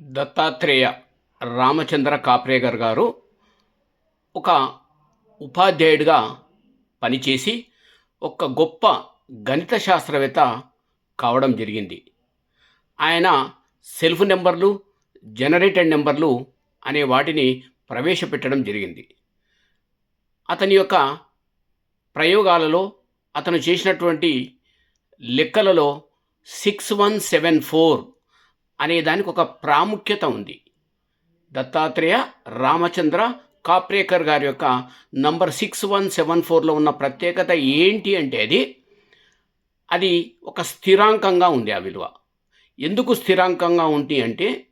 దత్తాత్రేయ రామచంద్ర కాప్రేగర్ గారు ఒక ఉపాధ్యాయుడిగా పనిచేసి ఒక గొప్ప గణిత శాస్త్రవేత్త కావడం జరిగింది. ఆయన సెల్ఫ్ నెంబర్లు జనరేటెడ్ నెంబర్లు అనే వాటిని ప్రవేశపెట్టడం జరిగింది. అతని యొక్క ప్రయోగాలలో అతను చేసినటువంటి లెక్కలలో సిక్స్ వన్ సెవెన్ ఫోర్ అనే దానికి ఒక ప్రాముఖ్యత ఉంది. దత్తాత్రేయ రామచంద్ర కాప్రేకర్ గారి యొక్క నంబర్ సిక్స్ వన్ సెవెన్ ఫోర్లో ఉన్న ప్రత్యేకత ఏంటి అంటే అది అది ఒక స్థిరాంకంగా ఉంది ఆ విలువ. ఎందుకు స్థిరాంకంగా ఉంది అంటే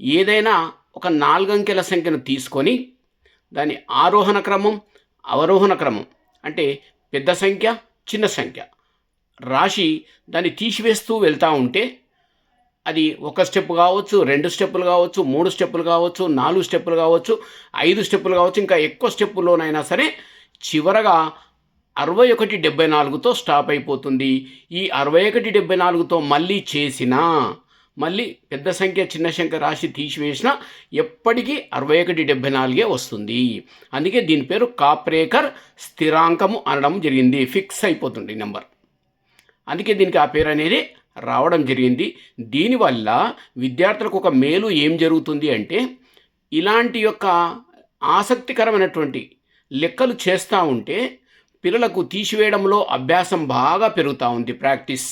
ఏదైనా ఒక నాలుగంకెల సంఖ్యను తీసుకొని దాని ఆరోహణ క్రమం అవరోహణ క్రమం అంటే పెద్ద సంఖ్య చిన్న సంఖ్య రాశి దాన్ని తీసివేస్తూ వెళ్తూ ఉంటే అది ఒక స్టెప్ కావచ్చు రెండు స్టెప్పులు కావచ్చు మూడు స్టెప్పులు కావచ్చు నాలుగు స్టెప్పులు కావచ్చు ఐదు స్టెప్పులు కావచ్చు ఇంకా ఎక్కువ స్టెప్పుల్లోనైనా సరే చివరగా అరవై ఒకటి డెబ్బై నాలుగుతో స్టాప్ అయిపోతుంది. ఈ అరవై ఒకటి డెబ్బై నాలుగుతో మళ్ళీ చేసినా మళ్ళీ పెద్ద సంఖ్య చిన్న సంఖ్య రాశి తీసివేసిన ఎప్పటికీ అరవై ఒకటి డెబ్బై నాలుగే వస్తుంది. అందుకే దీని పేరు కాప్రేకర్ స్థిరాంకము అనడం జరిగింది. ఫిక్స్ అయిపోతుంది నెంబర్. అందుకే దీనికి ఆ పేరు అనేది రావడం జరిగింది. దీనివల్ల విద్యార్థులకు ఒక మేలు ఏం జరుగుతుంది అంటే ఇలాంటి యొక్క ఆసక్తికరమైనటువంటి లెక్కలు చేస్తూ ఉంటే పిల్లలకు తీసివేయడంలో అభ్యాసం బాగా పెరుగుతూ ఉంది ప్రాక్టీస్.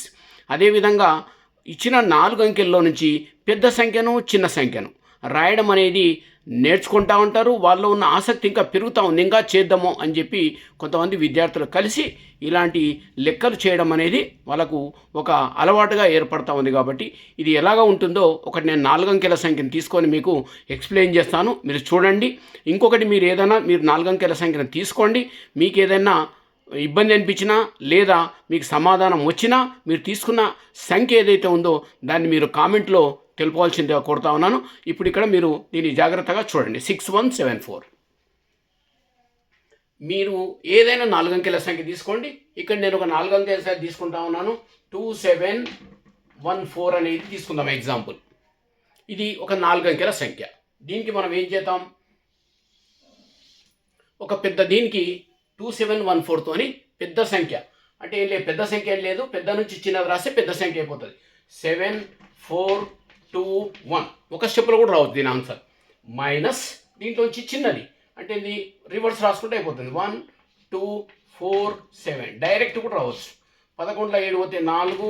అదేవిధంగా ఇచ్చిన నాలుగు అంకెల్లో నుంచి పెద్ద సంఖ్యను చిన్న సంఖ్యను. రాయడం అనేది నేర్చుకుంటూ ఉంటారు. వాళ్ళలో ఉన్న ఆసక్తి ఇంకా పెరుగుతూ ఉంది. ఇంకా చేద్దాము అని చెప్పి కొంతమంది విద్యార్థులు కలిసి ఇలాంటి లెక్కలు చేయడం అనేది వాళ్ళకు ఒక అలవాటుగా ఏర్పడతా ఉంది కాబట్టి ఇది ఎలాగ ఉంటుందో ఒకటి నేను నాలుగంకెల సంఖ్యను తీసుకొని మీకు ఎక్స్ప్లెయిన్ చేస్తాను. మీరు చూడండి. ఇంకొకటి మీరు ఏదైనా మీరు నాలుగంకెల సంఖ్యను తీసుకోండి. మీకు ఏదైనా ఇబ్బంది అనిపించినా లేదా మీకు సమాధానం వచ్చినా మీరు తీసుకున్న సంఖ్య ఏదైతే ఉందో దాన్ని మీరు కామెంట్లో తెలుపవలసిందిగా కోరుతా ఉన్నాను. ఇప్పుడు ఇక్కడ మీరు దీన్ని జాగ్రత్తగా చూడండి. సిక్స్ వన్ సెవెన్ ఫోర్ మీరు ఏదైనా నాలుగు అంకెల సంఖ్య తీసుకోండి. ఇక్కడ నేను ఒక నాలుగు అంకెల సంఖ్య తీసుకుంటా ఉన్నాను. టూ సెవెన్ వన్ ఫోర్ అనేది తీసుకుందాం ఎగ్జాంపుల్ ఇది ఒక నాలుగు అంకెల సంఖ్య. దీనికి మనం ఏం చేద్దాం? ఒక పెద్ద దీనికి టూ సెవెన్ వన్ ఫోర్తో అని పెద్ద సంఖ్య. అంటే ఏం లేదు పెద్ద సంఖ్య ఏం లేదు. పెద్ద నుంచి చిన్నది రాస్తే పెద్ద సంఖ్య అయిపోతుంది. సెవెన్ ఫోర్ టూ వన్ ఒక స్టెప్లో కూడా రావచ్చు దీని ఆన్సర్ మైనస్ దీంట్లోంచి చిన్నది. అంటే ఇది రివర్స్ రాసుకుంటే అయిపోతుంది. One two four seven direct కూడా రావచ్చు. పదకొండులో ఏడు పోతే నాలుగు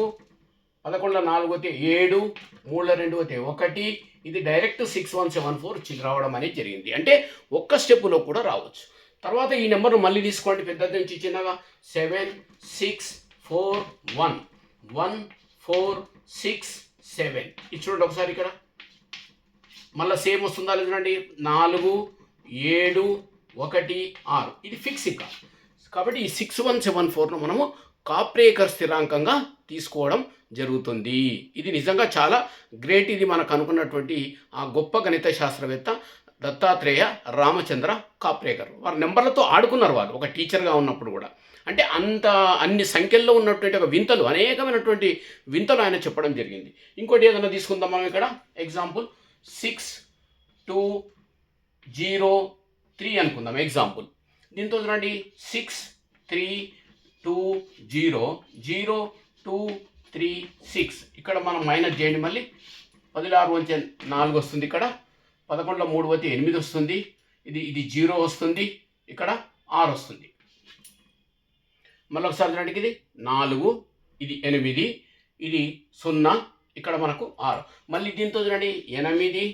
పదకొండులో నాలుగు పోతే ఏడు మూడులో రెండు పోతే ఒకటి. ఇది direct six one seven four రావడం అనేది జరిగింది. అంటే ఒక్క స్టెప్పులో కూడా రావచ్చు. తర్వాత ఈ నెంబర్ను మళ్ళీ తీసుకోండి. పెద్దది నుంచి చిన్నగా. Seven six four one one four six seven. ఇది చూడండి ఒకసారి ఇక్కడ. మళ్ళీ సేమ్ వస్తుందా లేదు చూడండి? నాలుగు ఏడు ఒకటి ఆరు. ఇది ఫిక్స్ ఇంకా. కాబట్టి ఈ సిక్స్ వన్ సెవెన్ ఫోర్ను మనము కాప్రేకర్ స్థిరాంకంగా తీసుకోవడం జరుగుతుంది. ఇది నిజంగా చాలా గ్రేట్ ఇది మనకు అనుకున్నటువంటి ఆ గొప్ప గణిత శాస్త్రవేత్త దత్తాత్రేయ రామచంద్ర కాప్రేకర్ వారి నెంబర్లతో ఆడుకున్నారు వాళ్ళు. ఒక టీచర్గా ఉన్నప్పుడు కూడా. అంటే అంత అన్ని సంఖ్యల్లో ఉన్నటువంటి ఒక వింతలు అనేకమైనటువంటి వింతలు ఆయన చెప్పడం జరిగింది. ఇంకోటి ఏదైనా తీసుకుందాం మనం ఇక్కడ? Example six two zero three అనుకుందాం. ఎగ్జాంపుల్ దీంతో చూడండి. Six three two zero zero two three six ఇక్కడ మనం మైనస్ చేయండి మళ్ళీ. పదిలో ఆరు వచ్చే నాలుగు వస్తుంది ఇక్కడ. పదకొండులో మూడు వచ్చి ఎనిమిది వస్తుంది. ఇది ఇది జీరో వస్తుంది. ఇక్కడ ఆరు వస్తుంది. మళ్ళీ ఒకసారి చూడండి ఇది నాలుగు ఇది ఎనిమిది ఇది సున్నా ఇక్కడ మనకు ఆరు. మళ్ళీ దీంతో చూడండి ఎనిమిది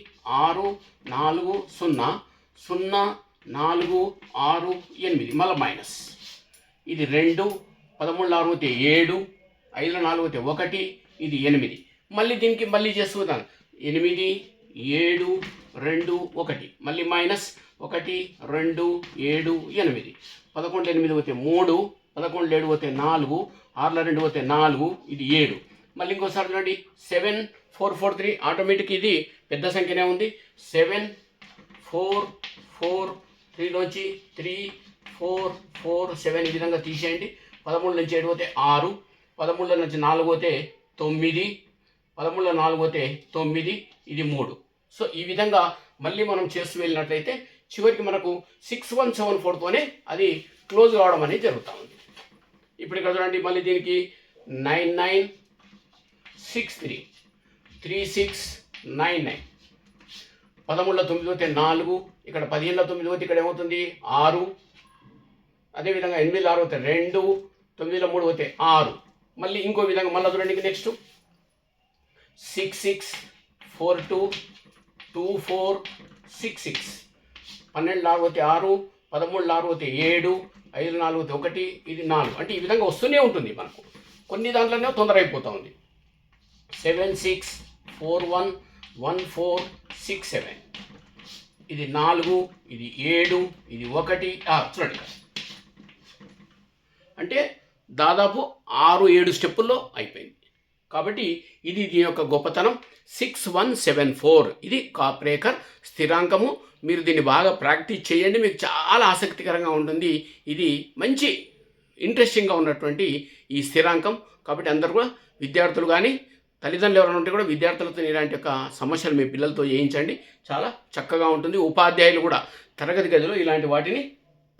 ఆరు నాలుగు సున్నా సున్నా నాలుగు ఆరు ఎనిమిది. మళ్ళీ మైనస్. ఇది రెండు పదమూడు ఆరు అయితే ఏడు ఐదులో నాలుగు అయితే ఒకటి ఇది ఎనిమిది. మళ్ళీ దీనికి మళ్ళీ చేస్తున్నాను ఎనిమిది ఏడు రెండు ఒకటి. మళ్ళీ మైనస్ ఒకటి రెండు ఏడు ఎనిమిది. పదకొండు ఎనిమిది పోతే మూడు పదకొండు ఏడు పోతే నాలుగు ఆరులో రెండు పోతే నాలుగు ఇది ఏడు. మళ్ళీ ఇంకోసారి చూడండి seven four four three automatic ఇది పెద్ద సంఖ్యనే ఉంది. సెవెన్ ఫోర్ ఫోర్ త్రీలోంచి త్రీ ఫోర్ ఫోర్ సెవెన్ ఈ విధంగా తీసేయండి. పదమూడు నుంచి ఏడు పోతే ఆరు పదమూడులో నుంచి నాలుగు పోతే తొమ్మిది పదమూడులో నాలుగు పోతే తొమ్మిది ఇది మూడు. సో ఈ విధంగా మళ్ళీ మనం చేస్తూ వెళ్ళినట్లయితే చివరికి మనకు సిక్స్ వన్ సెవెన్ ఫోర్తోనే అది క్లోజ్ కావడం అనేది జరుగుతూ ఉంది. ఇప్పుడు ఇక్కడ చూడండి మళ్ళీ దీనికి nine nine six three. Three six nine nine. పదమూడులో తొమ్మిది పోతే నాలుగు ఇక్కడ పదిహేనులో తొమ్మిది పోతే ఇక్కడ ఏమవుతుంది? ఆరు. అదేవిధంగా ఎనిమిదిలో ఆరు పోతే రెండు తొమ్మిదిలో మూడు పోతే ఆరు. మళ్ళీ ఇంకో విధంగా మళ్ళీ చూడండి next six six four two two four six six పన్నెండు ఆరు పోతే ఆరు పదమూడు నాలుగు ఏడు ఐదు నాలుగు ఒకటి ఇది నాలుగు. అంటే ఈ విధంగా వస్తూనే ఉంటుంది మనకు. కొన్ని దాంట్లోనే తొందర అయిపోతూ ఉంది. Seven six four one one four six seven. ఇది నాలుగు ఇది ఏడు ఇది ఒకటి చూడండి అంటే దాదాపు ఆరు ఏడు స్టెప్పుల్లో అయిపోయింది. కాబట్టి ఇది దీని యొక్క గొప్పతనం. Six one seven four. ఇది కాప్రేకర్ స్థిరాంకము మీరు దీన్ని బాగా ప్రాక్టీస్ చేయండి. మీకు చాలా ఆసక్తికరంగా ఉంటుంది. ఇది మంచి ఇంట్రెస్టింగ్గా ఉన్నటువంటి ఈ స్థిరాంకం. కాబట్టి అందరూ కూడా విద్యార్థులు కానీ తల్లిదండ్రులు ఎవరైనా ఉంటే కూడా విద్యార్థులతో ఇలాంటి యొక్క సమస్యలు మీ పిల్లలతో చేయించండి. చాలా చక్కగా ఉంటుంది. ఉపాధ్యాయులు కూడా తరగతి గదిలో ఇలాంటి వాటిని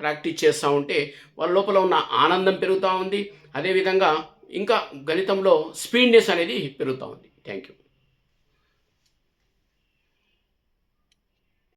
ప్రాక్టీస్ చేస్తూ ఉంటే వాళ్ళ లోపల ఉన్న ఆనందం పెరుగుతూ ఉంది. అదేవిధంగా ఇంకా గణితంలో స్పీడ్నెస్ అనేది పెరుగుతూ ఉంది. Thank you